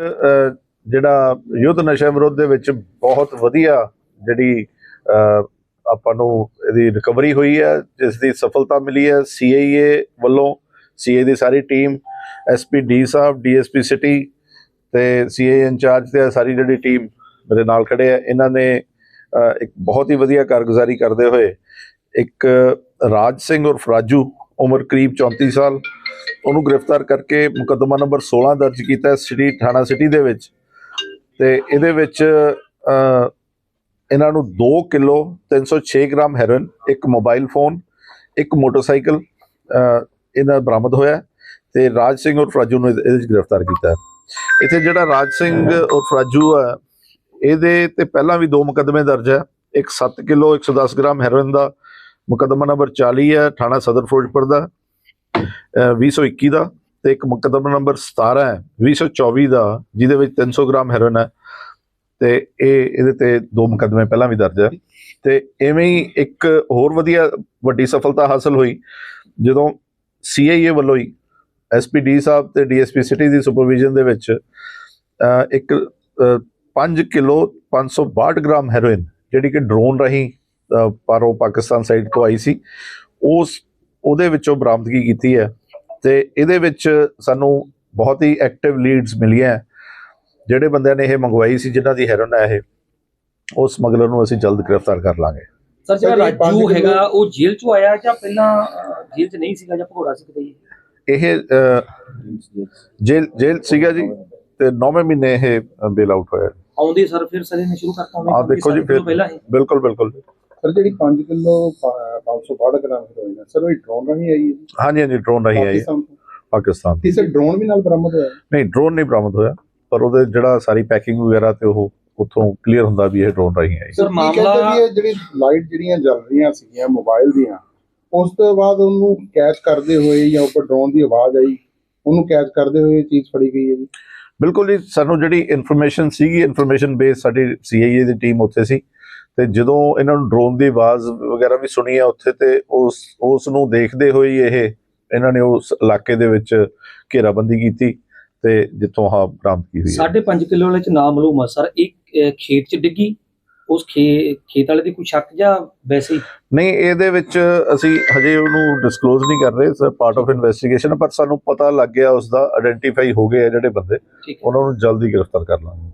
ਜਿਹੜਾ ਯੁੱਧ ਨਸ਼ਾ ਵਿਰੋਧ ਦੇ ਵਿੱਚ ਬਹੁਤ ਵਧੀਆ ਜਿਹੜੀ ਆਪਾਂ ਨੂੰ ਇਹਦੀ ਰਿਕਵਰੀ ਹੋਈ ਹੈ, ਜਿਸ ਦੀ ਸਫਲਤਾ ਮਿਲੀ ਹੈ ਸੀਆਈਏ ਵੱਲੋਂ ਸੀਏ ਦੀ ਸਾਰੀ ਟੀਮ ਐਸਪੀ ਡੀ ਸਾਹਿਬ ਡੀਐਸਪੀ ਸਿਟੀ ਤੇ ਸੀਏ ਇੰਚਾਰਜ ਤੇ ਸਾਰੀ ਜਿਹੜੀ ਟੀਮ ਮੇਰੇ ਨਾਲ ਖੜੇ ਆ, ਇਹਨਾਂ ਨੇ ਇੱਕ ਬਹੁਤ ਹੀ ਵਧੀਆ ਕਾਰਗੁਜ਼ਾਰੀ ਕਰਦੇ ਹੋਏ ਇੱਕ ਰਾਜ ਸਿੰਘ ਉਰਫ ਰਾਜੂ ਉਮਰ ਕਰੀਬ 34 ਸਾਲ। ਉਹਨੂੰ ਗ੍ਰਿਫਤਾਰ ਕਰਕੇ ਮੁਕੱਦਮਾ ਨੰਬਰ 16 ਦਰਜ ਕੀਤਾ ਹੈ ਸਿਟੀ ਥਾਣਾ ਸਿਟੀ ਦੇ ਵਿੱਚ। ਤੇ ਇਹਦੇ ਵਿੱਚ ਇਹਨਾਂ ਨੂੰ 2 ਕਿਲੋ 306 ਗ੍ਰਾਮ ਹੈਰੋਇਨ, ਇੱਕ ਮੋਬਾਈਲ ਫੋਨ, ਇੱਕ ਮੋਟਰਸਾਈਕਲ ਇਹਨਾਂ ਬਰਾਮਦ ਹੋਇਆ ਹੈ ਤੇ ਰਾਜ ਸਿੰਘ ਔਰ ਫਰਾਜੂ ਨੂੰ ਇਹਦੇ ਇਹਦੇ ਵਿੱਚ ਗ੍ਰਿਫਤਾਰ ਕੀਤਾ ਇੱਥੇ ਜਿਹੜਾ ਰਾਜ ਸਿੰਘ ਔਰ ਫਰਾਜੂ ਹੈ ਇਹਦੇ ਤੇ ਪਹਿਲਾਂ ਵੀ ਦੋ ਮੁਕੱਦਮੇ ਦਰਜ ਹੈ। ਇੱਕ 7 ਕਿਲੋ 110 ਗ੍ਰਾਮ ਹੈਰੋਇਨ ਦਾ ਮੁਕੱਦਮਾ ਨੰਬਰ 40 ਹੈ, ਥਾਣਾ ਸਦਰ ਫਿਰੋਜ਼ਪੁਰ ਦਾ, ਅਹ 2021 ਦਾ ਤੇ ਇੱਕ ਮੁਕੱਦਮਾ ਨੰਬਰ 17 ਹੈ 2024 ਦਾ, ਜਿਹਦੇ ਵਿੱਚ 300 ਗ੍ਰਾਮ ਹੈਰੋਇਨ ਹੈ ਤੇ ਇਹ ਇਹਦੇ ਤੇ ਦੋ ਮੁਕੱਦਮੇ ਪਹਿਲਾਂ ਵੀ ਦਰਜ ਹੈ ਤੇ ਐਵੇਂ ਹੀ ਇੱਕ ਹੋਰ ਵਧੀਆ ਵੱਡੀ ਸਫਲਤਾ ਹਾਸਲ ਹੋਈ, ਜਦੋਂ ਸੀਆਈਏ ਵੱਲੋਂ ਹੀ ਐਸਪੀਡੀ ਸਾਹਿਬ ਤੇ ਡੀਐਸਪੀ ਸਿਟੀ ਦੀ ਸੁਪਰਵਿਜ਼ਨ ਦੇ ਵਿੱਚ ਇੱਕ 5 ਕਿਲੋ 562 ਗ੍ਰਾਮ ਹੈਰੋਇਨ, ਜਿਹੜੀ ਕਿ ਡਰੋਨ ਰਾਹੀਂ ਪਾਰੋਂ ਪਾਕਿਸਤਾਨ ਸਾਈਡ ਤੋਂ ਆਈ ਸੀ। ਉਸ ਉਹਦੇ ਵਿੱਚੋਂ ਬਰਾਮਦਗੀ ਕੀਤੀ ਹੈ ਤੇ ਇਹਦੇ ਵਿੱਚ ਸਾਨੂੰ ਬਹੁਤ ਹੀ ਐਕਟਿਵ ਲੀਡਸ ਮਿਲੀਆਂ ਹੈ। ਜਿਹੜੇ ਬੰਦਿਆਂ ਨੇ ਇਹ ਮੰਗਵਾਈ ਸੀ ਜਿਨ੍ਹਾਂ ਦੀ ਹੈਰੋਇਨ ਹੈ ਇਹ ਉਸ ਸਮਗਲਰ ਨੂੰ ਅਸੀਂ ਜਲਦ ਗ੍ਰਿਫਤਾਰ ਕਰ ਲਾਂਗੇ। ਸਰ ਜਿਹੜਾ ਰਾਜੂ ਹੈਗਾ ਉਹ ਜੇਲ੍ਹ ਚੋਂ ਆਇਆ ਜਾਂ ਪਹਿਲਾਂ ਜੇਲ੍ਹ 'ਚ ਨਹੀਂ ਸੀਗਾ ਜਾਂ ਭਗੌੜਾ ਸੀ ਕਿਤੇ? ਇਹ ਜੇਲ੍ਹ ਜੇਲ੍ਹ ਸੀਗਾ ਜੀ ਤੇ 9ਵੇਂ ਮਹੀਨੇ ਇਹ ਬੇਲ ਆਊਟ ਹੋਇਆ। ਆਉਂਦੇ ਸਰ ਫਿਰ ਸਰ ਇਹਨੇ ਸ਼ੁਰੂ ਕਰਤਾ ਕਿ ਦੇਖੋ ਜੀ ਫਿਰ ਬਿਲਕੁਲ ਬਿਲਕੁਲ। ਸਰ ਜਿਹੜੀ 5 ਕਿਲੋ 562 ਗ੍ਰਾਮ ਹੈਰੋਇਨ ਹੈ ਸਰ ਉਹ ਡਰੋਨ ਰਾਹੀਂ ਆਈ ਹੈ ਹਾਂਜੀ ਹਾਂਜੀ ਡਰੋਨ ਰਹੀ ਆਈ ਪਾਕਿਸਤਾਨ ਤੋਂ? ਪਾਕਿਸਤਾਨ ਦੀ। ਕਿਸੇ ਡਰੋਨ ਵੀ ਨਾਲ ਬਰਾਮਦ ਹੋਇਆ? ਨਹੀਂ ਡਰੋਨ ਨਹੀਂ ਬਰਾਮਦ ਹੋਇਆ ਪਰ ਉਹਦੇ ਜਿਹੜਾ ਸਾਰੀ ਪੈਕਿੰਗ ਵਗੈਰਾ ਤੇ ਉਹ ਉੱਥੋਂ ਕਲੀਅਰ ਹੁੰਦਾ ਵੀ ਇਹ ਡਰੋਨ ਰਹੀ ਆਈ। ਸਰ ਮਾਮਲਾ ਜਿਹੜੀ ਲਾਈਟ ਜਿਹੜੀਆਂ ਜਲ ਰਹੀਆਂ ਸੀਗੀਆਂ ਮੋਬਾਈਲ ਦੀਆਂ ਉਸ ਤੋਂ ਬਾਅਦ ਉਹਨੂੰ ਕੈਚ ਕਰਦੇ ਹੋਏ ਜਾਂ ਉੱਪਰ ਡਰੋਨ ਦੀ ਆਵਾਜ਼ ਆਈ ਉਹਨੂੰ ਕੈਚ ਕਰਦੇ ਹੋਏ ਇਹ ਚੀਜ਼ ਫੜੀ ਗਈ ਹੈ ਜੀ? ਬਿਲਕੁਲ ਜੀ ਸਾਨੂੰ ਜਿਹੜੀ ਇਨਫੋਰਮੇਸ਼ਨ ਸੀਗੀ ਇਨਫੋਰਮੇਸ਼ਨ ਬੇਸ ਸਾਡੀ ਸੀਆਈਏ ਦੀ ਟੀਮ ਉੱਥੇ ਸੀ। ਤੇ ਜਦੋਂ ਇਹਨਾਂ ਨੂੰ ਡਰੋਨ ਦੀ ਆਵਾਜ਼ ਵਗੈਰਾ ਵੀ ਸੁਣੀ ਹੈ ਉੱਥੇ ਤੇ ਉਸ ਉਸ ਨੂੰ ਦੇਖਦੇ ਹੋਏ ਹੀ ਇਹ ਇਹਨਾਂ ਨੇ ਉਸ ਇਲਾਕੇ ਦੇ ਵਿੱਚ ਘੇਰਾਬੰਦੀ ਕੀਤੀ ਤੇ ਜਿੱਥੋਂ ਆਹ ਬਰਾਮਦਗੀ ਹੋਈ ਹੈ। 5.5 ਕਿਲੋ ਵਾਲੇ ਚ ਨਾਮ ਮਾਲੂਮ ਆ ਸਰ। ਇੱਕ ਖੇਤ 'ਚ ਡਿੱਗੀ? ਉਸ ਖੇਤ ਵਾਲੇ ਦੀ ਕੋਈ ਸ਼ੱਕ ਜਾਂ ਵੈਸੇ ਹੀ? ਨਹੀਂ ਇਹਦੇ ਵਿੱਚ ਅਸੀਂ ਹਜੇ ਉਹਨੂੰ ਡਿਸਕਲੋਜ਼ ਨਹੀਂ ਕਰ ਰਹੇ ਸਰ ਪਾਰਟ ਆਫ ਇਨਵੈਸਟੀਗੇਸ਼ਨ ਪਰ ਸਾਨੂੰ ਪਤਾ ਲੱਗ ਗਿਆ ਉਸ ਦਾ ਆਇਡੈਂਟੀਫਾਈ ਹੋ ਗਏ ਆ ਜਿਹੜੇ ਬੰਦੇ। ਹੈ। ਉਹਨਾਂ ਨੂੰ ਜਲਦੀ ਗ੍ਰਿਫਤਾਰ ਕਰ ਲਾਂਗੇ।